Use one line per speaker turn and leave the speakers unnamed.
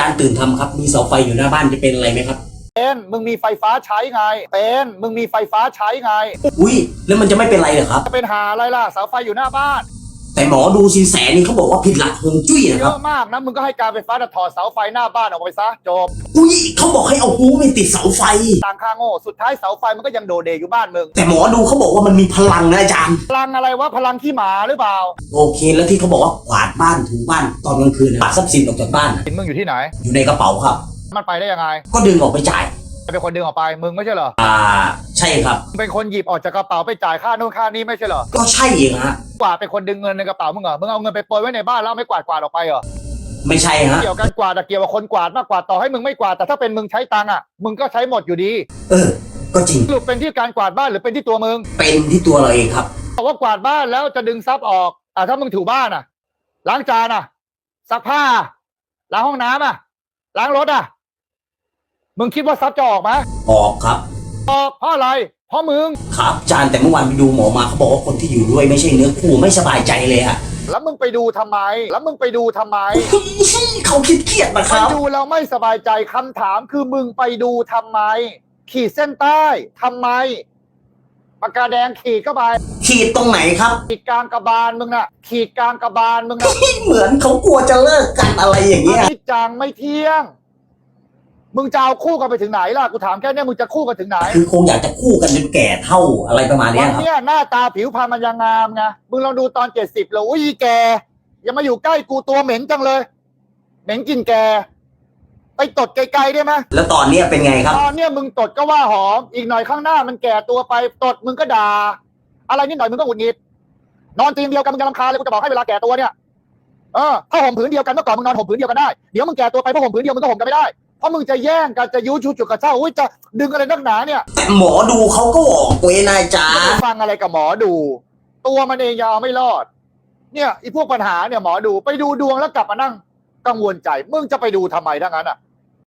จารย์ตื่นทำครับ มีเสาไฟอยู่หน้าบ้านจะเป็นอะไรไหมครับ
เป็นมึงมีไฟฟ้าใช้ไง เป็นมึงมีไฟฟ้าใช้ไง
อุ้ยแล้วมันจะไม่เป็นไรเหรอครับ
จะเป็นหาอะไรล่ะเสาไฟอยู่หน้าบ้าน
แต่หมอดูสินแสนี่เขาบอกว่าผิดหลักฮวงจุ้ยนะ
เย
ครับ
อะมากนะ มึงก็ให้การไฟฟ้าน่ะถอดเสาไฟหน้าบ้านออกไปซะจบ
อุ้ยเขาบอกให้เอาหูไปติดเสาไฟ
ต่างค่าโง่ สุดท้ายเสาไฟมันก็ยังโดดเดอยู่บ้านมึง
แต่หมอดูเขาบอกว่ามันมีพลังนะอาจารย์
พลังอะไรวะพลังขี้หมาหรือเปล่า
โอเค แล้วที่เขาบอกว่ากวาดบ้านถูบ้านตอนกลางคืนนะปัดทรัพย์สินออกจากบ้านน่ะ
เห็นมึงอยู่ที่ไหน
อยู่ในกระเป๋าครับ
มันไปได้ยังไง
ก็ดึงออกไปจ่าย
เป็นคนดึงออกไปมึงไม่ใช่เหรอ
อ่า ใช่ครับ
มึงเป็นคนหยิบออกจากกระเป๋าไปจ่ายค่าโน่นค่านี้ไม่ใช่เหรอ
ก็ใช่เองฮะ
กวาดเป็นคนดึงเงินในกระเป๋ามึงเหรอมึงเอาเงินไปโปรยไว้ในบ้านแล้วเอาไม่กวาดกวาดออกไปเหรอ
ไม่ใช่ฮะ
เกี่ยวกันกวาดอะเกี่ยวกับคนกวาดมากกว่าต่อให้มึงไม่กวาดแต่ถ้าเป็นมึงใช้ตังค์อะมึงก็ใช้หมดอยู่ดี
เออ ก็จริง
สรุปเป็นที่การกวาดบ้านหรือเป็นที่ตัวมึง
เป็นที่ตัวเราเองครับ
บอกว่ากวาดบ้านแล้วจะดึงทรัพย์ออกอะถ้ามึงถูบ้านอะล้างจานอะซักผ้าล้างห้องน้ำอะล้างรถอะ มึงคิดว่าทรัพย์จะออกไหม
ออกครับ
ออกเพราะอะไร เพราะมึง
ครับอาจารย์แต่เมื่อวานไปดูหมอมาเขาบอกว่าคนที่อยู่ด้วยไม่ใช่เนื้อคู่ไม่สบายใจเลยอะ
แล้วมึงไปดูทำไม แล้วมึงไปดูทำไม
เขาคิดเครียดนะค
ไป
รับ
ดูแล้วไม่สบายใจคำถามคือมึงไปดูทำไม ขีดเส้นใต้ทำไมปากกาแดงขีดเข้าไป
ขีดตรงไหนครับ
ขีดกลางกระบาลมึงน่ะ ขีดกลางกระบาลมึงน่ะ
เหมือนเขากลัวจะเลิกกันอะไรอย่างเงี้ย
นิจจังไม่เที่ยง มึงจะเอาคู่กันไปถึงไหนล่ะกูถามแค่เนี้ยมึงจะคู่กันถึงไหน
คือคงอยากจะคู่กันจนแก่เท่าอะไรประมาณเนี้
วั
ย
น
ครับ
เนี้ยหน้าตาผิวพรรณมันยังงามไงมึงลองดูตอนเจ็ดสิบเลยอุ้ยแกอย่ามาอยู่ใกล้กูตัวเหม็นจังเลย เหม็นกลินแก ไปตดไกลๆได้ไหม
แล้วตอนเนี้ยเป็นไงครับ
ตอนเนี้ยมึงตดก็ว่าหอม อีกหน่อยข้างหน้ามันแก่ตัวไปตดมึงก็ด่าอะไรนิดหน่อยมึงก็หงุดหงิดนอนเตียงเดียวกันมึงจะรำคาญเลยกูจะบอกให้เวลาแก่ตัวเนี่ยเออถ้าห่มผืนเดียวกันเมื่อก่อนมึงนอนห่มผืนเดียวกันได้เดี๋ยวมึงแก่ตัวไปเพราะห่มผืนเดียวมึงก็ห่มกันไม่ได้ เพราะมึงจะแย่งกันจะยุชุจุกกระเจ้าอุ้ยจะดึงอะไรนักหนาเนี่ย
แต่หมอดูเขาก็บอกเว้ยนายจ๋า
จะไปฟังอะไรกับหมอดู ตัวมันเองยาวไม่รอด เนี่ยไอีพวกปัญหาเนี่ยหมอดูไปดูดวงแล้วกลับมานั่งกังวลใจ มึงจะไปดูทำไมทั้งนั้นอะ